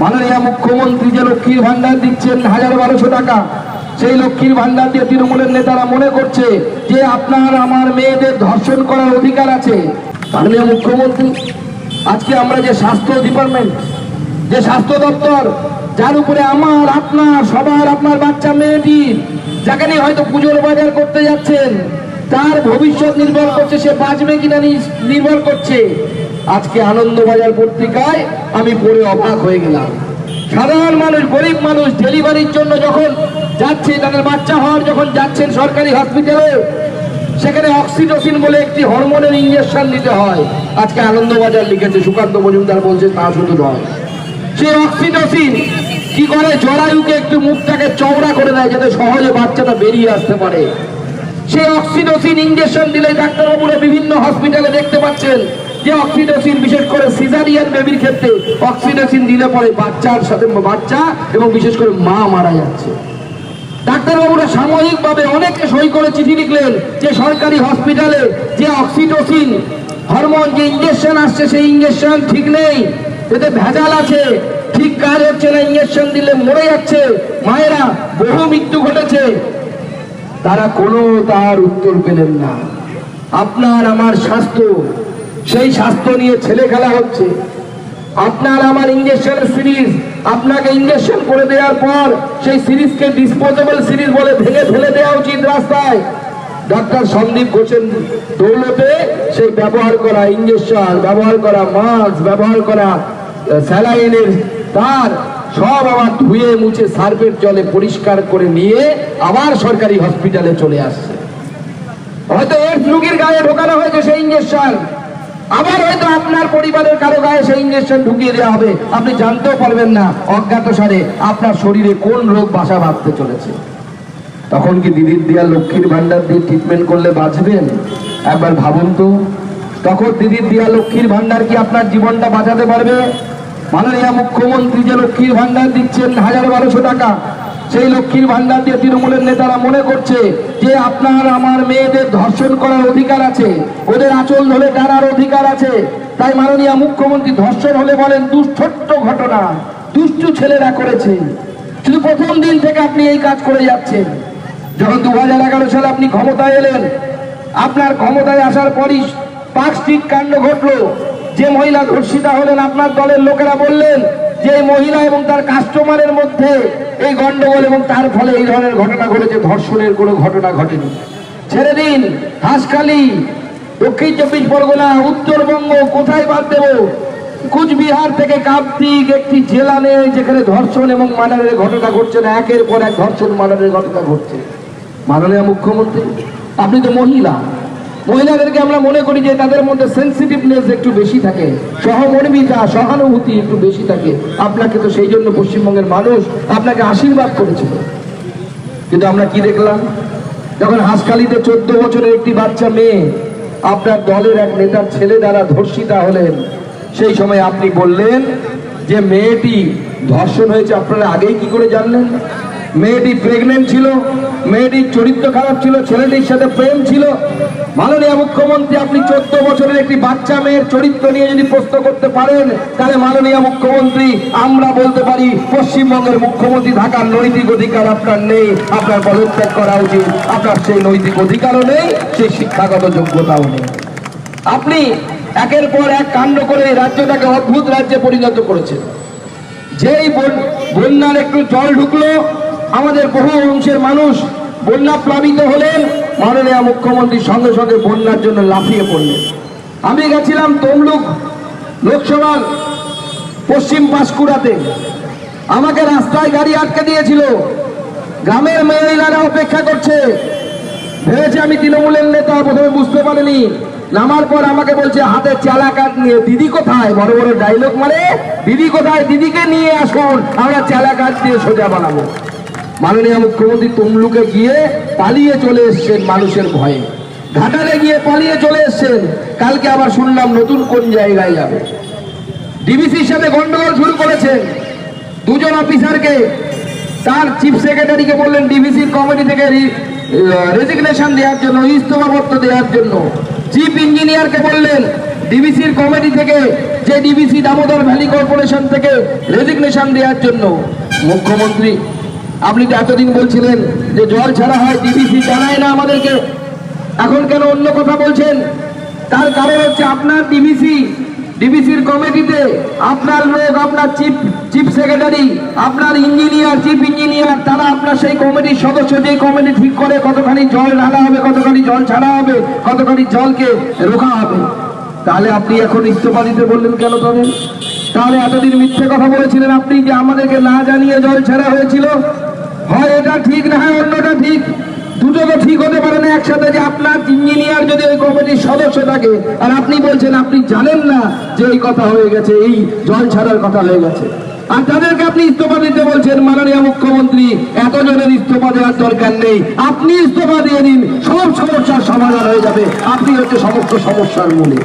মাননীয় মুখ্যমন্ত্রী যে লক্ষ্মীর ভান্ডার দিচ্ছেন হাজার বারোশো টাকা, সেই লক্ষ্মীর ভান্ডার দিয়ে তৃণমূলের নেতারা মনে করছে যে আপনার আমার মেয়েদের ধর্ষণ করার অধিকার আছে। মাননীয় মুখ্যমন্ত্রী, আজকে আমরা যে স্বাস্থ্য ডিপার্টমেন্ট, যে স্বাস্থ্য দপ্তর, যার উপরে আমার, আপনার, সবার, আপনার বাচ্চা মেয়েটির যাকে নিয়ে হয়তো পুজোর বাজার করতে যাচ্ছেন তার ভবিষ্যৎ নির্ভর করছে, সে বাঁচবে কিনা নির্ভর করছে। আজকে আনন্দবাজার পত্রিকায় আমি পড়ে অবাক হয়ে গেলাম। সাধারণ মানুষ, গরিব মানুষ ডেলিভারির জন্য যখন যাচ্ছে, তাদের বাচ্চা হওয়ার যখন যাচ্ছেন সরকারি হসপিটালে সেখানে অক্সিটোসিন বলে একটি হরমোনের ইঞ্জেকশন নিতে হয়। আজকে আনন্দবাজার লিখেছে, সুকান্ত মজুমদার বলছে, তা শুধু নয়। সেই অক্সিটোসিন কি করে? জরায়ুকে একটু মুখটাকে চওড়া করে দেয় যাতে সহজে বাচ্চাটা বেরিয়ে আসতে পারে। সেই অক্সিডোসিন ইঞ্জেকশন দিলে ডাক্তারবাবুরা বিভিন্ন হসপিটালে দেখতে পাচ্ছেন যে অক্সিডোসিন বিশেষ করে সিজারিয়ান বেবির ক্ষেত্রে অক্সিডোসিন দিলে পরে বাচ্চার সাথে বাচ্চা এবং বিশেষ করে মা মারা যাচ্ছে। ডাক্তারবাবুরা সাময়িকভাবে অনেককে সই করে চিঠি লিখলেন যে সরকারি হসপিটালে যে অক্সিটোসিন হরমোন যে ইঞ্জেকশন আসছে সেই ইঞ্জেকশন ঠিক নেই, এতে ভেজাল আছে, ঠিক কাজ হচ্ছে না ইঞ্জেকশন দিলে মরে যাচ্ছে, মায়েরা বহু মৃত্যু ঘটেছে তারা কোনো তার উত্তর পেলেন না। আপনার আমার স্বাস্থ্য, সেই স্বাস্থ্য নিয়ে ছেলে খেলা হচ্ছে। আপনার আমার ইঞ্জেকশনের সিরিজ আপনাকে ইঞ্জেকশন করে দেওয়ার পর সেই সিরিজকে ডিসপোজেবল সিরিজ বলে ভেঙে ফেলে দেওয়া উচিত রাস্তায়। ডাক্তার সন্দীপ ঘোষের দৌলতে সেই ব্যবহার করা ইঞ্জেকশন ব্যবহার করা মাস্ক ব্যবহার করা স্যালাইনের তার সব আবার ধুয়ে মুছে সার্ফের জলে পরিষ্কার করে নিয়ে আবার সরকারি হসপিটালে চলে আসছে। হয়তো এর রুগীর গায়ে ঢোকানো হয়েছে সেই ইঞ্জেকশন। আবার হয়তো আপনার পরিবারের কারও গায়ে সেই ইঞ্জেকশন ঢুকিয়ে দেওয়া হবে। আপনি জানতেও পারবেন না অজ্ঞাত সারে আপনার শরীরে কোন রোগ বাসা বাঁধতে চলেছে। তখন কি দিদির দেয়া লক্ষ্মীর ভান্ডার দিয়ে ট্রিটমেন্ট করলে বাঁচবেন? একবার ভাবুন তো। তখন দিদির দেয়া লক্ষ্মীর ভান্ডার কি আপনার জীবনটা বাঁচাতে পারবে? মাননীয় মুখ্যমন্ত্রী যে লক্ষ্মীর ভান্ডার দিচ্ছেন হাজার বারোশো টাকা, সেই লক্ষ্মীর ভান্ডার দিয়ে তৃণমূলের নেতারা মনে করছে যে আপনার আমার মেয়েদের ধর্ষণ করার অধিকার আছে, ওদের আঁচল ধরে টানার অধিকার আছে। তাই মাননীয় মুখ্যমন্ত্রী ধর্ষণ হলে বলেন দুষ্ছোট্ট ঘটনা, দুষ্টু ছেলেরা করেছে। শুধু প্রথম দিন থেকে আপনি এই কাজ করে যাচ্ছেন। যখন দু হাজার এগারো সালে আপনি ক্ষমতায় এলেন, আপনার ক্ষমতায় আসার পরই স্ট্রিট কাণ্ড ঘটলো। যে মহিলা ধর্ষিতা হলেন, আপনার দলের লোকেরা বললেন যে মহিলা এবং তার কাস্টমারের মধ্যে এই গন্ডগোল এবং তার ফলে এই ধরনের ঘটনা ঘটেছে, ধর্ষণের কোনো ঘটনা ঘটেনি। ছেড়ে দিন হাঁসখালি দক্ষিণ চব্বিশ পরগনা, উত্তরবঙ্গ, কোথায় বাদ দেবো? কুচবিহার থেকে কাপ্তিক একটি জেলা নেই যেখানে ধর্ষণ এবং মার্ডারের ঘটনা ঘটছে না, একের পর এক ধর্ষণ, মার্ডারের ঘটনা ঘটছে। মাননীয় মুখ্যমন্ত্রী, আপনি তো মহিলা। মহিলাদেরকে আমরা মনে করি যে তাদের মধ্যে সেন্সিটিভনেস একটু বেশি থাকে, সহমর্মিতা, সহানুভূতি একটু বেশি থাকে। আপনাকে তো সেই জন্য পশ্চিমবঙ্গের মানুষ আপনাকে আশীর্বাদ করেছিল। কিন্তু আমরা কি দেখলাম? যখন হাসখালিতে চোদ্দ বছরের একটি বাচ্চা মেয়ে আপনার দলের এক নেতার ছেলে দ্বারা ধর্ষিতা হলেন, সেই সময় আপনি বললেন যে মেয়েটি ধর্ষণ হয়েছে, আপনারা আগেই কি করে জানলেন? মেয়েটি প্রেগনেন্ট ছিল, মেয়েটির চরিত্র খারাপ ছিল, ছেলেটির সাথে প্রেম ছিল। মাননীয় মুখ্যমন্ত্রী, আপনি চোদ্দ বছরের একটি বাচ্চা মেয়ের চরিত্র নিয়ে যদি প্রশ্ন করতে পারেন, তাহলে মাননীয় মুখ্যমন্ত্রী, আমরা বলতে পারি, পশ্চিমবঙ্গের মুখ্যমন্ত্রী থাকার নৈতিক অধিকার আপনার নেই, আপনার পদত্যাগ করা উচিত। আপনার সেই নৈতিক অধিকারও নেই, সেই শিক্ষাগত যোগ্যতাও নেই। আপনি একের পর এক কাণ্ড করে রাজ্যটাকে অদ্ভুত রাজ্যে পরিণত করেছেন। যেই বন- বন্যার একটু জল ঢুকলো আমাদের বহু অংশের মানুষ বন্যা প্লাবিত হলেন, মাননীয় মুখ্যমন্ত্রী সঙ্গে সঙ্গে বন্যার জন্য লাফিয়ে পড়লেন। আমি গেছিলাম তমলুক লোকসভার পশ্চিম পাঁশকুড়াতে। আমাকে রাস্তায় গাড়ি আটকে দিয়েছিল। গ্রামের মহিলারা অপেক্ষা করছে। ভেবেছে আমি তৃণমূলের নেতা, প্রথমে বুঝতে পারিনি। নামার পর আমাকে বলছে, হাতে চালা কাঠ নিয়ে, দিদি কোথায়? বড় বড় ডায়লগ মানে দিদি কোথায়? দিদিকে নিয়ে আসুন, আমরা চালা কাঠ দিয়ে সোজা বানাবো। মাননীয় মুখ্যমন্ত্রী তমলুকে গিয়ে পালিয়ে চলে এসছেন মানুষের ভয়ে। ঘাটালে গিয়ে পালিয়ে চলে এসছেন। কালকে আবার শুনলাম নতুন কোন জায়গায় যাবে। ডিবিসির সাথে গন্ডগোল শুরু করেছেন দুজন অফিসারকে। তার চিফ সেক্রেটারিকে বললেন ডিবিসির কমিটি থেকে রেজিগনেশন দেওয়ার জন্য ইস্তফাপত্র দেওয়ার জন্য। চিফ ইঞ্জিনিয়ারকে বললেন ডিবিসির কমিটি থেকে যে ডিবিসি দামোদর ভ্যালি কর্পোরেশন থেকে রেজিগনেশন দেওয়ার জন্য। মুখ্যমন্ত্রী আপনি তো এতদিন বলছিলেন যে জল ছাড়া হয় ডিবিসি জানায় না আমাদেরকে? এখন কেন অন্য কথা বলছেন? তার কারণ হচ্ছে আপনার ডিবিসি ডিবিসির কমিটিতে আপনার লোক, আপনার চিফ চিফ সেক্রেটারি, আপনার ইঞ্জিনিয়ার, চিফ ইঞ্জিনিয়ার, তারা আপনার সেই কমিটির সদস্য যে কমিটি ঠিক করে কতখানি জল ঢালা হবে, কতখানি জল ছাড়া হবে, কতখানি জলকে রোখা হবে। তাহলে আপনি এখন ইস্তফা দিতে বললেন কেন তবে তাহলে এতদিন মিথ্যে কথা বলেছিলেন আপনি যে আমাদেরকে না জানিয়ে জল ছাড়া হয়েছিল? হয় ঠিক না হয়, অন্যটা ঠিক। দুটো তো ঠিক হতে পারে না একসাথে যে আপনার ইঞ্জিনিয়ার যদি ওই কমিটির সদস্য থাকে। আর আপনি বলছেন, আপনি জানেন না যে এই কথা হয়ে গেছে, এই জল ছাড়ার কথা হয়ে গেছে। আর তাদেরকে আপনি ইস্তফা দিতে বলছেন, মাননীয় মুখ্যমন্ত্রী, এতজনের ইস্তফা দেওয়ার দরকার নেই। আপনি ইস্তফা দিয়ে দিন, সব সমস্যার সমাধান হয়ে যাবে। আপনি হচ্ছে সমস্ত সমস্যার মূলে।